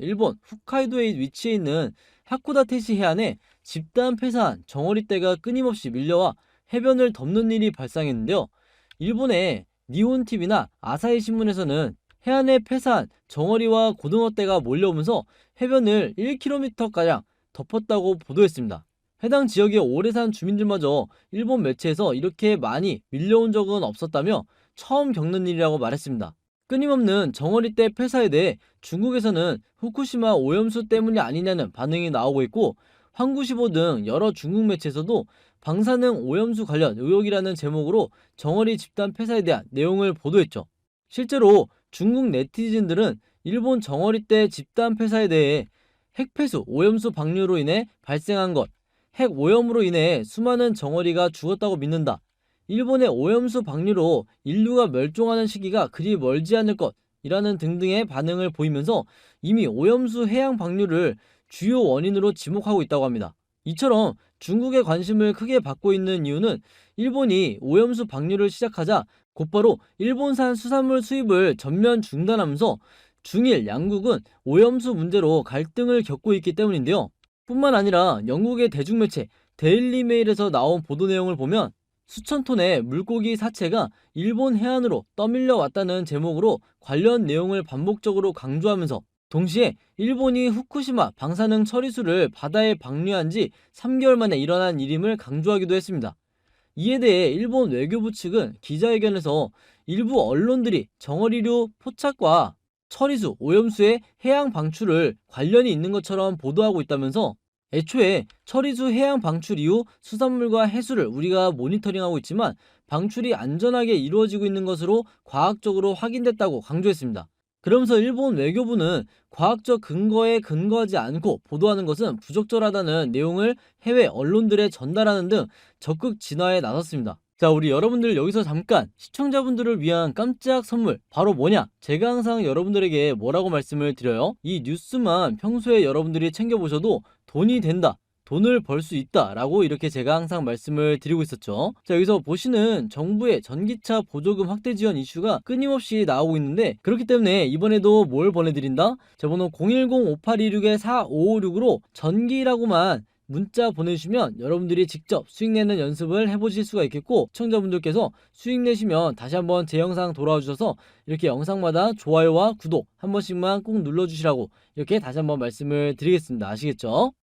일본 홋카이도에 위치해 있는 하코다테시 해안에 집단 폐사한 정어리떼가 끊임없이 밀려와 해변을 덮는 일이 발생했는데요. 일본의 니혼TV나 아사히 신문에서는 해안에 폐사한 정어리와 고등어떼가 몰려오면서 해변을 1km가량 덮었다고 보도했습니다. 해당 지역에 오래 산 주민들마저 일본 매체에서 이렇게 많이 밀려온 적은 없었다며 처음 겪는 일이라고 말했습니다. 끊임없는 정어리떼 폐사에 대해 중국에서는 후쿠시마 오염수 때문이 아니냐는 반응이 나오고 있고 황구시보 등 여러 중국 매체에서도 방사능 오염수 관련 의혹이라는 제목으로 정어리 집단 폐사에 대한 내용을 보도했죠. 실제로 중국 네티즌들은 일본 정어리떼 집단 폐사에 대해 핵폐수 오염수 방류로 인해 발생한 것, 핵 오염으로 인해 수많은 정어리가 죽었다고 믿는다. 일본의 오염수 방류로 인류가 멸종하는 시기가 그리 멀지 않을 것이라는 등등의 반응을 보이면서 이미 오염수 해양 방류를 주요 원인으로 지목하고 있다고 합니다. 이처럼 중국의 관심을 크게 받고 있는 이유는 일본이 오염수 방류를 시작하자 곧바로 일본산 수산물 수입을 전면 중단하면서 중일 양국은 오염수 문제로 갈등을 겪고 있기 때문인데요. 뿐만 아니라 영국의 대중매체 데일리 메일에서 나온 보도 내용을 보면 수천 톤의 물고기 사체가 일본 해안으로 떠밀려 왔다는 제목으로 관련 내용을 반복적으로 강조하면서 동시에 일본이 후쿠시마 방사능 처리수를 바다에 방류한 지 3개월 만에 일어난 일임을 강조하기도 했습니다. 이에 대해 일본 외교부 측은 기자회견에서 일부 언론들이 정어리류 포착과 처리수, 오염수의 해양 방출을 관련이 있는 것처럼 보도하고 있다면서 애초에 처리수 해양 방출 이후 수산물과 해수를 우리가 모니터링하고 있지만 방출이 안전하게 이루어지고 있는 것으로 과학적으로 확인됐다고 강조했습니다. 그러면서 일본 외교부는 과학적 근거에 근거하지 않고 보도하는 것은 부적절하다는 내용을 해외 언론들에 전달하는 등 적극 진화에 나섰습니다. 자, 우리 여러분들 여기서 잠깐 시청자분들을 위한 깜짝 선물 바로 뭐냐? 제가 항상 여러분들에게 뭐라고 말씀을 드려요? 이 뉴스만 평소에 여러분들이 챙겨보셔도 돈이 된다. 돈을 벌 수 있다 라고 이렇게 제가 항상 말씀을 드리고 있었죠. 자, 여기서 보시는 정부의 전기차 보조금 확대 지원 이슈가 끊임없이 나오고 있는데 그렇기 때문에 이번에도 뭘 보내드린다? 제 번호 010-5826-4556으로 전기라고만 문자 보내주시면 여러분들이 직접 수익 내는 연습을 해보실 수가 있겠고 시청자분들께서 수익 내시면 다시 한번 제 영상 돌아와 주셔서 이렇게 영상마다 좋아요와 구독 한 번씩만 꼭 눌러주시라고 이렇게 다시 한번 말씀을 드리겠습니다. 아시겠죠?